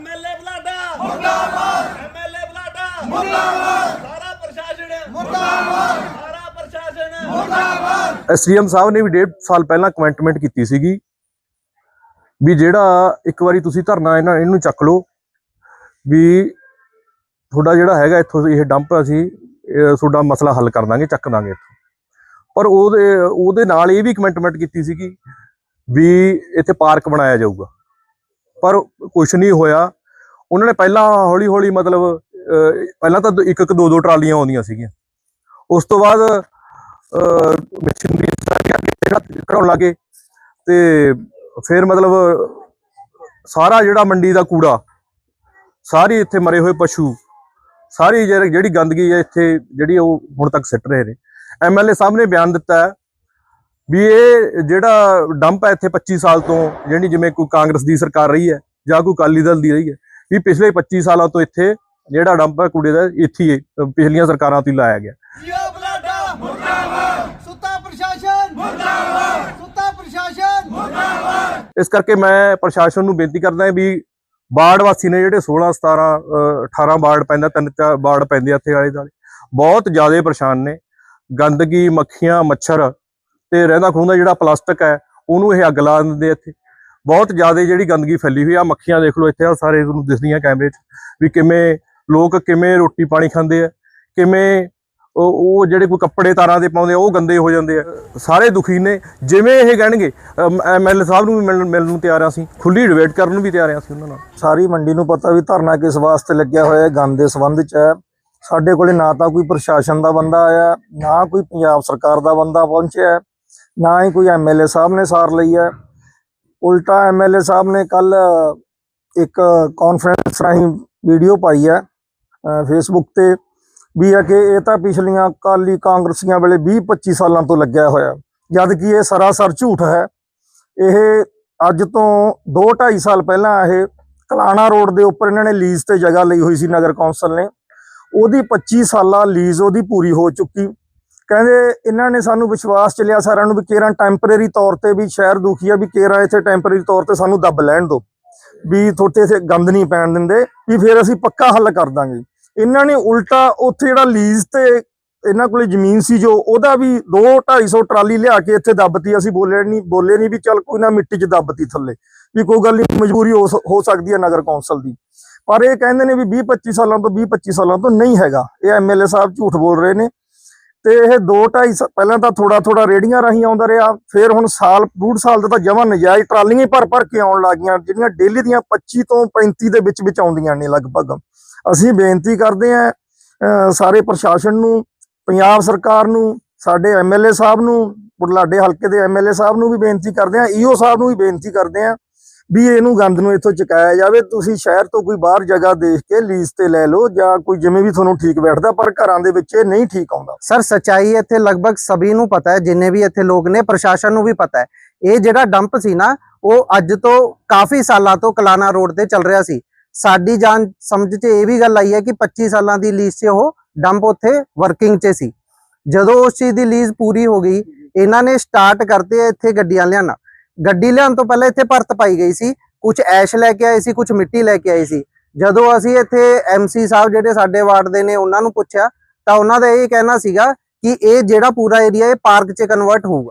MLA ਬਲਾਡਾ। ਮੁਰਦਾਬਾਦ। MLA ਬਲਾਡਾ। ਮੁਰਦਾਬਾਦ। ਸਾਰਾ ਪ੍ਰਸ਼ਾਸਨ। ਮੁਰਦਾਬਾਦ। ਸਾਰਾ ਪ੍ਰਸ਼ਾਸਨ। ਐਸਡੀਐਮ ਸਾਹਿਬ ਨੇ ਵੀ ਡੇਢ ਸਾਲ ਪਹਿਲਾਂ ਕਮੈਂਟਮੈਂਟ ਕੀਤੀ ਸੀਗੀ ਵੀ ਜਿਹੜਾ ਇੱਕ ਵਾਰੀ ਤੁਸੀਂ ਧਰਨਾ ਇਹਨਾਂ ਇਹਨੂੰ ਚੱਕ ਲਓ ਵੀ ਤੁਹਾਡਾ ਜਿਹੜਾ ਹੈਗਾ ਇੱਥੋਂ ਇਹ ਡੰਪ ਅਸੀਂ ਇਹ ਤੁਹਾਡਾ ਮਸਲਾ ਹੱਲ ਕਰ ਦਾਂਗੇ ਚੱਕ ਦਾਂਗੇ ਇੱਥੋਂ। ਪਰ ਉਹਦੇ ਉਹਦੇ ਨਾਲ ਇਹ ਵੀ ਕਮੈਂਟਮੈਂਟ ਕੀਤੀ ਸੀਗੀ ਵੀ ਇੱਥੇ ਪਾਰਕ ਬਣਾਇਆ ਜਾਊਗਾ। ਪਰ ਕੁਝ ਨਹੀਂ ਹੋਇਆ। ਉਹਨਾਂ ਨੇ ਪਹਿਲਾਂ ਹੌਲੀ ਹੌਲੀ ਮਤਲਬ ਪਹਿਲਾਂ ਤਾਂ ਇੱਕ ਇੱਕ ਦੋ ਦੋ ਟਰਾਲੀਆਂ ਆਉਂਦੀਆਂ ਸੀਗੀਆਂ। ਉਸ ਤੋਂ ਬਾਅਦ ਮਸ਼ੀਨਰੀ ਸਾਰੀਆਂ ਕਢਾਉਣ ਲੱਗੇ ਤੇ ਫਿਰ ਮਤਲਬ ਸਾਰਾ ਜਿਹੜਾ ਮੰਡੀ ਦਾ ਕੂੜਾ, ਸਾਰੀ ਇੱਥੇ ਮਰੇ ਹੋਏ ਪਸ਼ੂ, ਸਾਰੀ ਜਿਹੜੀ ਜਿਹੜੀ ਗੰਦਗੀ ਹੈ ਇੱਥੇ ਜਿਹੜੀ ਉਹ ਹੁਣ ਤੱਕ ਸਿੱਟ ਰਹੇ ਨੇ। ਐਮਐਲਏ ਸਾਹਿਬ ਨੇ ਬਿਆਨ ਦਿੱਤਾ ਹੈ ਵੀ ਇਹ ਜਿਹੜਾ ਡੰਪ ਹੈ ਇੱਥੇ 25 ਸਾਲ ਤੋਂ ਜਿਹੜੀ ਜਿਵੇਂ ਕੋਈ ਕਾਂਗਰਸ ਦੀ ਸਰਕਾਰ ਰਹੀ ਹੈ ਜਾਂ ਕੋਈ ਅਕਾਲੀ ਦਲ ਦੀ ਰਹੀ ਹੈ ਵੀ ਪਿਛਲੇ 25 ਸਾਲਾਂ ਤੋਂ ਇੱਥੇ ਜਿਹੜਾ ਡੰਪ ਹੈ ਕੂੜੇ ਦਾ ਇੱਥੇ ਪਿਛਲੀਆਂ ਸਰਕਾਰਾਂ ਤੋਂ ਹੀ ਲਾਇਆ ਗਿਆ। ਇਸ ਕਰਕੇ ਮੈਂ ਪ੍ਰਸ਼ਾਸਨ ਨੂੰ ਬੇਨਤੀ ਕਰਦਾ ਹਾਂ ਵੀ ਬਾੜ ਵਾਸੀ ਨੇ ਜਿਹੜੇ 16 17 ਅਹ 18 ਬਾੜ ਪੈਂਦਾ ਤਿੰਨ ਚਾਰ ਬਾੜ ਪੈਂਦੇ ਇੱਥੇ ਆਲੇ ਦੁਆਲੇ ਬਹੁਤ ਜ਼ਿਆਦਾ ਪਰੇਸ਼ਾਨ ਨੇ। ਗੰਦਗੀ ਮੱਖੀਆਂ ਮੱਛਰ ਤੇ ਰਹਿੰਦਾ ਖੂੰਦਾ ਜਿਹੜਾ ਪਲਾਸਟਿਕ ਹੈ, ਉਹਨੂੰ ਇਹ ਅੱਗ ਲਾ ਦਿੰਦੇ ਇੱਥੇ। ਬਹੁਤ ਜ਼ਿਆਦਾ ਜਿਹੜੀ ਗੰਦਗੀ ਫੈਲੀ ਹੋਈ ਆ ਮੱਖੀਆਂ ਦੇਖ ਲਓ, ਇੱਥੇ ਆ ਸਾਰੇ ਤੁਹਾਨੂੰ ਦਿਸਦੀਆਂ ਕੈਮਰੇ 'ਚ ਵੀ ਕਿਵੇਂ ਲੋਕ ਕਿਵੇਂ ਰੋਟੀ ਪਾਣੀ ਖਾਂਦੇ ਆ, ਕਿਵੇਂ ਉਹ ਉਹ ਜਿਹੜੇ ਕੋਈ ਕੱਪੜੇ ਤਾਰਾਂ ਦੇ ਪਾਉਂਦੇ ਆ, ਉਹ ਗੰਦੇ ਹੋ ਜਾਂਦੇ ਆ। ਸਾਰੇ ਦੁਖੀ ਨੇ, ਜਿਵੇਂ ਇਹ ਕਹਿਣਗੇ ਐਮਐਲਏ ਸਾਹਿਬ ਨੂੰ ਵੀ ਮਿਲਣ ਮਿਲਣ ਨੂੰ ਤਿਆਰ ਆ ਅਸੀਂ ਖੁੱਲੀ ਡਿਬੇਟ ਕਰਨ ਨੂੰ ਵੀ ਤਿਆਰ ਆ ਅਸੀਂ ਉਹਨਾਂ ਨਾਲ। ਸਾਰੀ ਮੰਡੀ ਨੂੰ ਪਤਾ ਵੀ ਧਰਨਾ ਕਿਸ ਵਾਸਤੇ ਲੱਗਿਆ ਹੋਇਆ ਹੈ, ਗੰਦ ਦੇ ਸੰਬੰਧ ਚ ਹੈ। ਸਾਡੇ ਕੋਲੇ ਨਾ ਤਾਂ ਕੋਈ ਪ੍ਰਸ਼ਾਸਨ ਦਾ ਬੰਦਾ ਆਇਆ, ਨਾ ਕੋਈ ਪੰਜਾਬ ਸਰਕਾਰ ਦਾ ਬੰਦਾ ਪਹੁੰਚਿਆ ਨਾ ਹੀ ਕੋਈ ਐਮਐਲਏ ਸਾਹਿਬ ਨੇ ਸਾਰ ਲਈ ਹੈ। ਉਲਟਾ ਐਮਐਲਏ ਸਾਹਿਬ ਨੇ ਕੱਲ ਇੱਕ ਕਾਨਫਰੰਸ ਰਾਹੀਂ ਵੀਡੀਓ ਪਾਈ ਹੈ ਫੇਸਬੁੱਕ ਤੇ, ਵੀ ਹੈ ਕਿ ਇਹ ਤਾਂ ਪਿਛਲੀਆਂ ਕਾਲੀ ਕਾਂਗਰਸੀਆਂ ਵੇਲੇ 20 25 ਸਾਲਾਂ ਤੋਂ ਲੱਗਿਆ ਹੋਇਆ। ਜਦ ਕਿ ਇਹ ਸਰਾਸਰ ਝੂਠ ਹੈ। ਇਹ ਅੱਜ ਤੋਂ 2 2.5 ਸਾਲ ਪਹਿਲਾਂ ਇਹ ਕਲਾਣਾ ਰੋਡ ਦੇ ਉੱਪਰ ਇਹਨਾਂ ਨੇ ਲੀਜ਼ ਤੇ ਜਗ੍ਹਾ ਲਈ ਹੋਈ ਸੀ ਨਗਰ ਕੌਂਸਲ ਨੇ। ਉਹਦੀ 25 ਸਾਲਾ ਲੀਜ਼ ਉਹਦੀ ਪੂਰੀ ਹੋ ਚੁੱਕੀ। ਕਹਿੰਦੇ ਇਹਨਾਂ ਨੇ ਸਾਨੂੰ ਵਿਸ਼ਵਾਸ ਚ ਸਾਰਿਆਂ ਨੂੰ ਵੀ ਕੇਰਾਂ ਟੈਂਪਰੇਰੀ ਤੌਰ ਤੇ ਵੀ ਸ਼ਹਿਰ ਦੁਖੀ ਆ, ਵੀ ਕੇਰਾਂ ਇੱਥੇ ਟੈਂਪਰੇਰੀ ਤੌਰ ਤੇ ਸਾਨੂੰ ਦੱਬ ਲੈਣ ਦਿਓ ਵੀ ਥੋਤੇ ਇੱਥੇ ਗੰਦ ਨਹੀਂ ਪੈਣ ਦਿੰਦੇ, ਵੀ ਫਿਰ ਅਸੀਂ ਪੱਕਾ ਹੱਲ ਕਰ ਦਾਂਗੇ। ਇਹਨਾਂ ਨੇ ਉਲਟਾ ਉੱਥੇ ਜਿਹੜਾ ਲੀਜ਼ ਤੇ ਇਹਨਾਂ ਕੋਲੇ ਜ਼ਮੀਨ ਸੀ ਜੋ, ਉਹਦਾ ਵੀ 2 250 ਟਰਾਲੀ ਲਿਆ ਕੇ ਇੱਥੇ ਦੱਬਤੀ, ਅਸੀਂ ਬੋਲੇ ਨਹੀਂ ਬੋਲੇ ਨਹੀਂ ਵੀ ਚੱਲ ਕੋਈ ਨਾ ਮਿੱਟੀ 'ਚ ਦੱਬਤੀ ਥੱਲੇ, ਵੀ ਕੋਈ ਗੱਲ ਨਹੀਂ ਮਜਬੂਰੀ ਹੋ ਹੋ ਸਕਦੀ ਹੈ ਨਗਰ ਕੌਂਸਲ ਦੀ। ਪਰ ਇਹ ਕਹਿੰਦੇ ਨੇ ਵੀ 20 25 ਸਾਲਾਂ ਤੋਂ 20 25 ਸਾਲਾਂ ਤੋਂ ਨਹੀਂ ਹੈਗਾ। ਇਹ ਐਮਐਲਏ ਸਾਹਿਬ ਝੂਠ ਬੋਲ ਰਹੇ ਨੇ। ਤੇ ਇਹ 2 2.5 ਪਹਿਲਾਂ ਤਾਂ ਥੋੜਾ ਥੋੜਾ ਰੇੜੀਆਂ ਰਾਹੀਂ ਆਉਂਦਾ ਰਿਹਾ, ਫਿਰ ਹੁਣ ਸਾਲ, ਡੂਢ ਸਾਲ ਦਾ ਤਾਂ ਜਮਾਂ ਨਜਾਇਜ਼ ਟਰਾਲੀਆਂ ਹੀ ਭਰ ਭਰ ਕੇ ਆਉਣ ਲੱਗੀਆਂ, ਜਿਹੜੀਆਂ ਡੇਲੀ ਦੀਆਂ 25 ਤੋਂ 35 ਦੇ ਵਿੱਚ ਵਿੱਚ ਆਉਂਦੀਆਂ ਨੇ ਲਗਭਗ। ਅਸੀਂ ਬੇਨਤੀ ਕਰਦੇ ਹਾਂ ਸਾਰੇ ਪ੍ਰਸ਼ਾਸਨ ਨੂੰ, ਪੰਜਾਬ ਸਰਕਾਰ ਨੂੰ, ਸਾਡੇ ਐਮਐਲਏ ਸਾਹਿਬ ਨੂੰ, ਬੁਢਲਾਡੇ ਹਲਕੇ ਦੇ ਐਮਐਲਏ ਸਾਹਿਬ ਨੂੰ ਵੀ ਬੇਨਤੀ ਕਰਦੇ ਹਾਂ ਈਓ ਸਾਹਿਬ ਨੂੰ ਵੀ ਬੇਨਤੀ ਕਰਦੇ ਹਾਂ ਵੀ ਇਹਨੂੰ ਗੰਦ ਨੂੰ ਇੱਥੋਂ ਚੁਕਾਇਆ ਜਾਵੇ, ਤੁਸੀਂ ਸ਼ਹਿਰ ਤੋਂ ਕੋਈ ਬਾਹਰ ਜਗ੍ਹਾ ਦੇਖ ਕੇ ਲੀਜ਼ ਤੇ ਲੈ ਲਓ ਜਾਂ ਕੋਈ ਜਿਵੇਂ ਵੀ ਤੁਹਾਨੂੰ ਠੀਕ ਬੈਠਦਾ, ਪਰ ਘਰਾਂ ਦੇ ਵਿੱਚ ਇਹ ਨਹੀਂ ਠੀਕ ਆਉਂਦਾ। ਸਰ, ਸਚਾਈ ਇੱਥੇ ਲਗਭਗ ਸਭੀ ਨੂੰ ਪਤਾ ਹੈ, ਜਿੰਨੇ ਵੀ ਇੱਥੇ ਲੋਕ ਨੇ, ਪ੍ਰਸ਼ਾਸਨ ਨੂੰ ਵੀ ਪਤਾ ਹੈ। ਇਹ ਜਿਹੜਾ ਡੰਪ ਸੀ ਨਾ, ਉਹ ਅੱਜ ਤੋਂ ਕਾਫੀ ਸਾਲਾਂ ਤੋਂ ਕਲਾਨਾ ਰੋਡ ਤੇ ਚੱਲ ਰਿਹਾ ਸੀ। ਸਾਡੀ ਜਾਣ ਸਮਝ 'ਚ ਇਹ ਵੀ ਗੱਲ ਆਈ ਹੈ ਕਿ 25 ਸਾਲਾਂ ਦੀ ਲੀਜ਼ 'ਚ ਉਹ ਡੰਪ ਉੱਥੇ ਵਰਕਿੰਗ 'ਚ ਸੀ। ਜਦੋਂ ਉਸ ਚੀਜ਼ ਦੀ ਲੀਜ਼ ਪੂਰੀ ਹੋ ਗਈ, ਇਹਨਾਂ ਨੇ ਸਟਾਰਟ ਕਰਤੇ ਇੱਥੇ ਗੱਡੀਆਂ ਲਿਆਣਾ ਗੱਡੀ ਲਿਆਉਣ ਤੋਂ ਪਹਿਲਾਂ ਇੱਥੇ ਭਰਤ ਪਾਈ ਗਈ ਸੀ ਕੁਝ ਐਸ਼ ਲੈ ਕੇ ਆਏ ਸੀ ਕੁਝ ਮਿੱਟੀ ਲੈ ਕੇ ਆਏ ਸੀ। ਜਦੋਂ ਅਸੀਂ ਇੱਥੇ ਐਮਸੀ ਸਾਹਿਬ ਜਿਹੜੇ ਸਾਡੇ ਵਾਰਡ ਦੇ ਨੇ, ਉਹਨਾਂ ਨੂੰ ਪੁੱਛਿਆ ਤਾਂ ਉਹਨਾਂ ਦਾ ਇਹ ਕਹਿਣਾ ਸੀਗਾ ਕਿ ਇਹ ਜਿਹੜਾ ਪੂਰਾ ਏਰੀਆ ਇਹ ਪਾਰਕ 'ਚ ਕਨਵਰਟ ਹੋਊਗਾ।